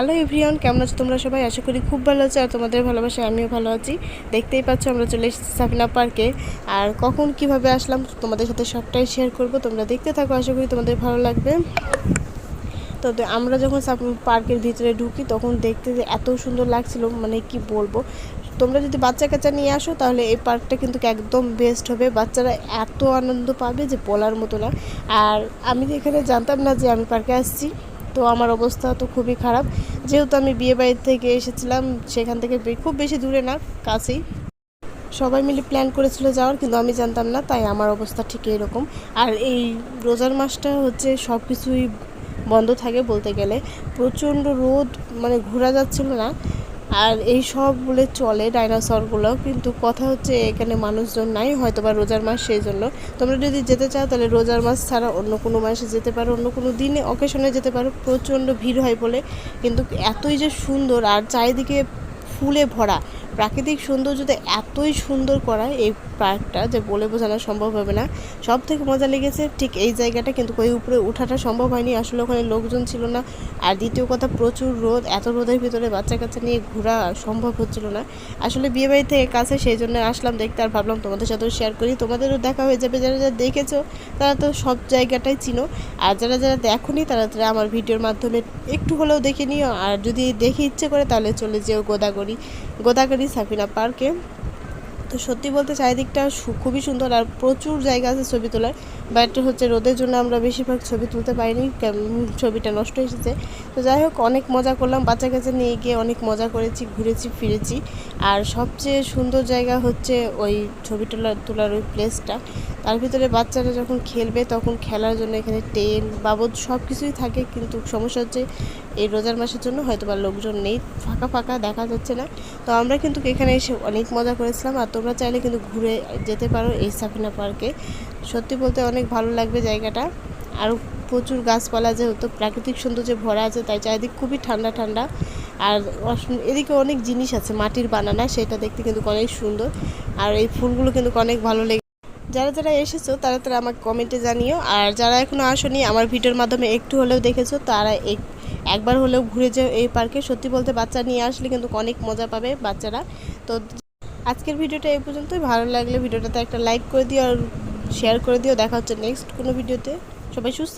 Hello everyone কেমন আছো তোমরা সবাই? আশা করি খুব ভালো আছো আর তোমাদের ভালোবাসায় আমিও ভালো আছি। দেখতেই পাচ্ছ আমরা চলে এসেছি সাফিনা পার্কে। আর কখন কীভাবে আসলাম তোমাদের সাথে সবটাই শেয়ার করব। তোমরা দেখতে থাকো, আশা করি তোমাদের ভালো লাগবে। তো আমরা যখন পার্কের ভিতরে ঢুকি, তখন দেখতে যে এত সুন্দর লাগছিল মানে কি বলব? তোমরা যদি বাচ্চা কাচ্চা নিয়ে আসো, তাহলে এই পার্কটা কিন্তু একদম বেস্ট হবে। বাচ্চারা এত আনন্দ পাবে যে বলার মতো না। আর আমি এখানে জানতাম না যে আমি পার্কে আসছি। তো আমার অবস্থা তো খুবই খারাপ। যেহেতু আমি বিয়ে বাড়ির থেকে এসেছিলাম, সেখান থেকে খুব বেশি দূরে না, কাছেই। সবাই মিলে প্ল্যান করেছিল যাওয়ার, কিন্তু আমি জানতাম না, তাই আমার অবস্থা ঠিক এরকম। আর এই রোজার মাসটা হচ্ছে সব কিছুই বন্ধ থাকে বলতে গেলে। প্রচণ্ড রোদ মানে ঘোরা যাচ্ছিল না। আর এই সব বলে চলে ডাইনোসরগুলো, কিন্তু কথা হচ্ছে এখানে মানুষজন নাই হয়তো বা রোজার মাস সেই জন্য। তোমরা যদি যেতে চাও, তাহলে রোজার মাস ছাড়া অন্য কোনো মাসে যেতে পারো, অন্য কোনো দিনে অকেশনে যেতে পারো। প্রচণ্ড ভিড় হয় বলে, কিন্তু এতই যে সুন্দর, আর চারিদিকে ফুলে ভরা। প্রাকৃতিক সৌন্দর্যতে এতই সুন্দর করা এই পার্কটা যে বলে বোঝানো সম্ভব হবে না। সব থেকে মজা লেগেছে ঠিক এই জায়গাটা, কিন্তু ওই উপরে ওঠাটা সম্ভব হয়নি। আসলে ওখানে লোকজন ছিল না। আর দ্বিতীয় কথা, প্রচুর রোদ। এত রোদের ভিতরে বাচ্চা কাচ্চা নিয়ে ঘোরা সম্ভব হচ্ছিল না। আসলে বিয়ে বাড়ি থেকে কাছে, সেই জন্য আসলাম দেখতে আর ভাবলাম তোমাদের সাথেও শেয়ার করি। তোমাদেরও দেখা হয়ে যাবে। যারা যারা দেখেছ, তারা তো সব জায়গাটাই চিনো। আর যারা যারা দেখোনি, তারা তারা আমার ভিডিওর মাধ্যমে একটু হলেও দেখে নিও। আর যদি দেখে ইচ্ছে করে, তাহলে চলে যেও গোদাগড়ি গোদাগড়ি সাফিনা পার্কে। তো সত্যি বলতে চারিদিকটা খুবই সুন্দর আর প্রচুর জায়গা আছে ছবি তোলার। বাট হচ্ছে রোদের জন্য আমরা বেশিরভাগ ছবি তুলতে পারিনি ছবিটা নষ্ট হয়ে এসেছে। তো যাই হোক, অনেক মজা করলাম। বাচ্চা কাছে নিয়ে গিয়ে অনেক মজা করেছি, ঘুরেছি, ফিরেছি। আর সবচেয়ে সুন্দর জায়গা হচ্ছে ওই ছবি তোলার তোলার ওই প্লেসটা তার ভিতরে বাচ্চারা যখন খেলবে, তখন খেলার জন্য এখানে টেন বাবদ সব কিছুই থাকে। কিন্তু সমস্যা হচ্ছে, এই রোজার মাসের জন্য হয়তো বা লোকজন নেই, ফাঁকা ফাঁকা দেখা যাচ্ছে না। তো আমরা কিন্তু এখানে এসে অনেক মজা করেছিলাম। আর তোমরা চাইলে কিন্তু ঘুরে যেতে পারো এই সাফিনা পার্কে সত্যি বলতে অনেক ভালো লাগবে জায়গাটা। আর প্রচুর গাছপালা যেহেতু, প্রাকৃতিক সৌন্দর্যে ভরা আছে, তাই চারিদিক খুবই ঠান্ডা ঠান্ডা। আর এদিকে অনেক জিনিস আছে, মাটির বানানা, সেটা দেখতে কিন্তু অনেক সুন্দর। আর এই ফুলগুলো কিন্তু অনেক ভালো লেগে, যারা যারা এসেছ, তারা তারা আমাকে কমেন্টে জানিও। আর যারা এখনও আসোনি, আমার ভিডিওর মাধ্যমে একটু হলেও দেখেছ, তারা এক, একবার হলেও ঘুরে যাও এই পার্কে। সত্যি বলতে বাচ্চা নিয়ে আসলে কিন্তু অনেক মজা পাবে বাচ্চারা। তো আজকের ভিডিওটা এই পর্যন্তই। ভালো লাগলে ভিডিওটাতে একটা লাইক করে দিও, আর শেয়ার করে দিও দেখা হচ্ছে নেক্সট কোনো ভিডিওতে সবাই সুস্থ